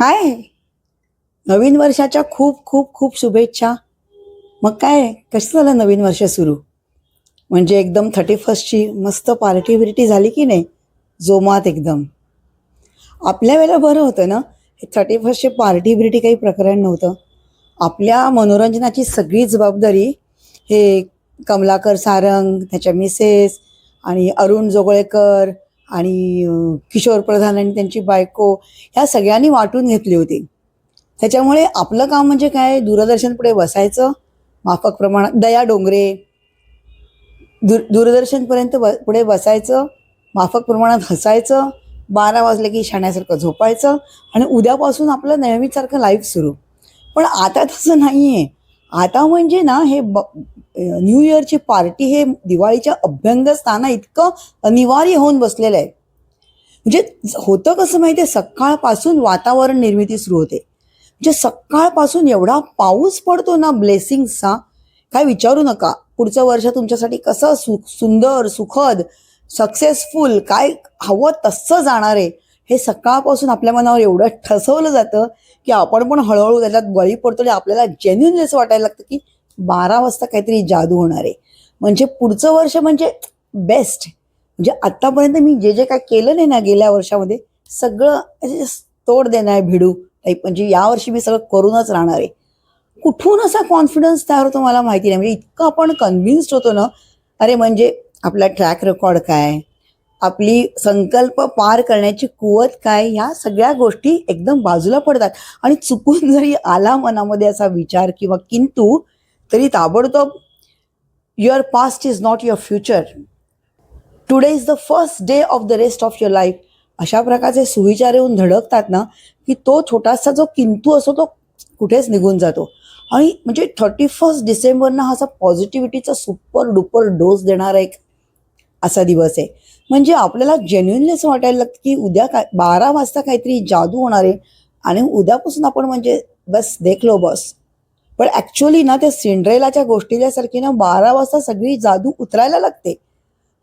हाय. नवीन वर्षाच्या खूप खूप खूप शुभेच्छा. मग काय कसं झालं नवीन वर्ष सुरू? म्हणजे एकदम थर्टी फर्स्टची मस्त पार्टी बिर्टी झाली की नाही? जोमात एकदम. आपल्या वेळेला बरं होतं ना? हे थर्टी फर्स्टची पार्टी बिर्टी काही प्रकरण नव्हतं. आपल्या मनोरंजनाची सगळी जबाबदारी हे कमलाकर सारंग त्याच्या मिसेस आणि अरुण जोगळेकर आणि किशोर प्रधान आणि त्यांची बायको ह्या सगळ्यांनी वाटून घेतली होती. त्याच्यामुळे आपलं काम म्हणजे काय? दूरदर्शन पुढे बसायचं. माफक प्रमाणात दया डोंगरे दूर दूरदर्शनपर्यंत ब पुढे बसायचं. माफक प्रमाणात हसायचं. बारा वाजले की शाण्यासारखं झोपायचं. आणि उद्यापासून आपलं नेहमीसारखं लाईफ सुरू. पण आता तसं नाही आहे आता म्हणजे ना हे ब न्यू इयरची पार्टी हे दिवाळीच्या अभ्यंगस्थाना इतकं अनिवार्य होऊन बसलेलं आहे. म्हणजे होतं कसं माहिती आहे? सकाळपासून वातावरण निर्मिती सुरू होते. म्हणजे सकाळपासून एवढा पाऊस पडतो ना ब्लेसिंगचा काय विचारू नका. पुढचं वर्ष तुमच्यासाठी कसं सु सुंदर सुखद सक्सेसफुल काय हवं तसं जाणार आहे. हे सकाळपासून आपल्या मनावर एवढं ठसवलं जातं की आपण पण हळूहळू त्याच्यात बळी पडतो आणि आपल्याला जेन्युनली असं वाटायला लागतं की बारा वाजता काहीतरी जादू होणार आहे. म्हणजे पुढचं वर्ष म्हणजे बेस्ट म्हणजे आत्तापर्यंत मी जे जे काय केलं नाही ना गेल्या वर्षामध्ये सगळं तोड देणार आहे भिडू. टाईप म्हणजे यावर्षी मी सगळं करूनच राहणार आहे. कुठून असा कॉन्फिडन्स तयार होतो मला माहिती नाही. म्हणजे इतकं आपण कन्व्हिन्स्ड होतो ना अरे म्हणजे आपला ट्रॅक रेकॉर्ड काय? आपली संकल्प पार करण्याची कुवत काय? ह्या सगळ्या गोष्टी एकदम बाजूला पडतात. आणि चुकून जरी आला मनामध्ये असा विचार किंवा किंतु तरी ताबडतोब your past is not your future today is the first day of the rest of your life अशा प्रकारचे सुविचार येऊन धडकतात ना की तो छोटासा जो किंतू असतो तो कुठेच निघून जातो. आणि म्हणजे थर्टी फर्स्ट डिसेंबरना हा असा पॉझिटिव्हिटीचा सुपर डुपर डोस देणारा एक असा दिवस आहे. म्हणजे आपल्याला जेन्युनली असं वाटायला लागतं की उद्या काय बारा वाजता काहीतरी जादू होणार आहे. आणि उद्यापासून आपण म्हणजे बस देखलो बस. पण ॲक्च्युली ना त्या सिंड्रेलाच्या गोष्टीच्यासारखी ना बारा वाजता सगळी जादू उतरायला लागते.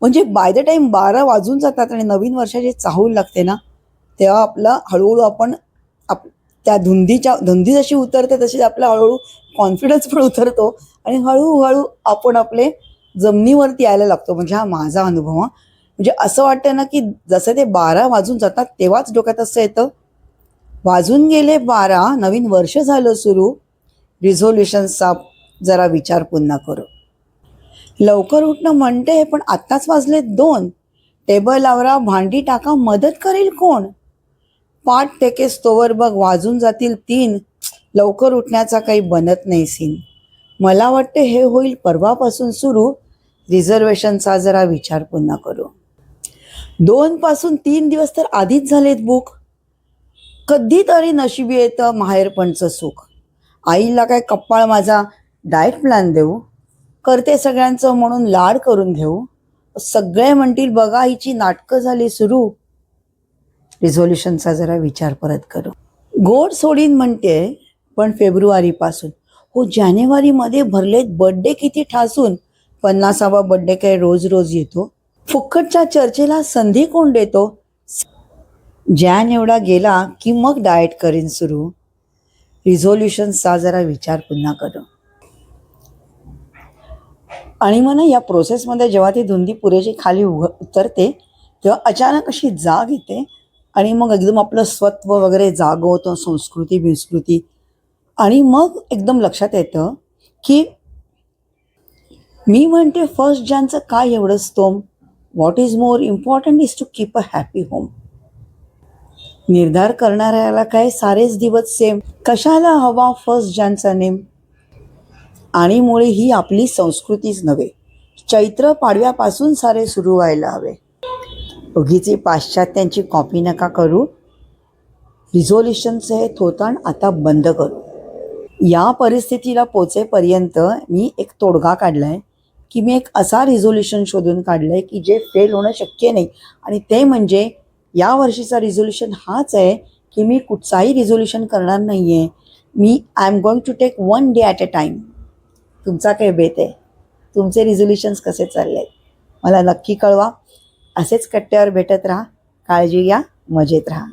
म्हणजे बाय द टाइम बारा वाजून जातात आणि नवीन वर्षाची चाहूल लागते ना तेव्हा आपलं हळूहळू आपण आप त्या धुंदीच्या धुंदी जशी उतरते तशीच आपला हळूहळू कॉन्फिडन्स पण उतरतो आणि हळूहळू आपण आपले जमिनीवरती यायला लागतो. म्हणजे हा माझा अनुभव हा. म्हणजे असं वाटतं ना की जसं ते बारा वाजून जातात तेव्हाच डोक्यात असं येतं. वाजून गेले बारा नवीन वर्ष झालं सुरू. रिझोल्युशनचा जरा विचार पुन्हा करू. लवकर उठणं म्हणते पण आत्ताच वाजले दोन. टेबल आवरा भांडी टाका मदत करेल कोण? पाठ टेके स्तोवर बघ वाजून जातील तीन. लवकर उठण्याचा काही बनत नाही सीन मला वाटते हे होईल परवापासून सुरू. रिझर्वेशनचा जरा विचार पुन्हा करू. दोन पासून तीन दिवस तर आधीच झालेत बुक कधीतरी नशिबी येतं माहेरपणचं सुख. आईला काय कप्पाळ माझा डाएट प्लॅन देऊ? करते सगळ्यांचं म्हणून लाड करून घेऊ? सगळे म्हणतील बघा हिची नाटकं झाली सुरू. रिझोल्युशनचा जरा विचार परत करू. गोड सोडीन म्हणते पण फेब्रुवारीपासून. हो जानेवारीमध्ये भरलेत बर्थडे किती ठासून? पन्नासावा बर्थडे काय रोज रोज येतो? फुक्कटच्या चर्चेला संधी कोण देतो? जॅन एवढा गेला की मग डाएट करीन सुरू. रिझोल्युशन्सचा जरा विचार पुन्हा करू. आणि मग ना या प्रोसेसमध्ये जेव्हा ती धुंदी पुरेशी खाली उघ उतरते तेव्हा अचानक अशी जाग येते आणि मग एकदम आपलं स्वत्व वगैरे जाग होतं संस्कृती विस्कृती आणि मग एकदम लक्षात येतं की मी म्हणते फर्स्ट ज्यांचं काय एवढं स्तोम? What is more important is to keep a happy home निर्धार करणाऱ्याला काय सारेच दिवस सेम कशाला हवा फर्स्ट ज्यांचा नेम आणि मुळे ही आपली संस्कृतीच नव्हे. चैत्र पाडव्यापासून सारे सुरू व्हायला हवे. उगीची पाश्चात्यांची कॉपी नका करू. रिझोल्युशनचं हे थोताण आता बंद करू. या परिस्थितीला पोचेपर्यंत मी एक तोडगा काढला आहे की मी एक असा रिझोल्युशन शोधून काढलं आहे की जे फेल होणं शक्य नाही. आणि ते म्हणजे या वर्षीचा रिझोल्युशन हाच आहे की मी कुठचाही रिझोल्युशन करणार नाही आहे मी I'm going to take one day at a time तुमचा काय बेत आहे? तुमचे रिझोल्युशन्स कसे चालले आहेत मला नक्की कळवा. असेच कट्ट्यावर भेटत राहा. काळजी घ्या. मजेत राहा.